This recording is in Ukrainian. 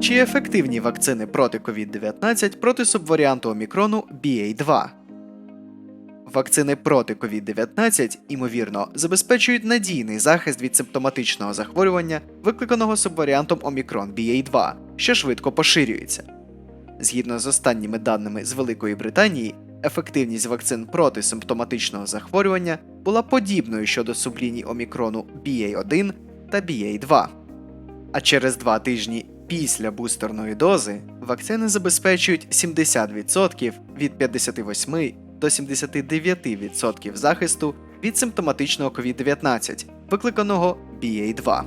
Чи ефективні вакцини проти COVID-19 проти субваріанту омікрону BA2? Вакцини проти COVID-19, ймовірно, забезпечують надійний захист від симптоматичного захворювання, викликаного субваріантом омікрон BA2, що швидко поширюється. Згідно з останніми даними з Великої Британії, ефективність вакцин проти симптоматичного захворювання була подібною щодо субліній омікрону BA1 та BA2. А через два тижні після бустерної дози вакцини забезпечують 70% від 58 до 79% захисту від симптоматичного COVID-19, викликаного BA2.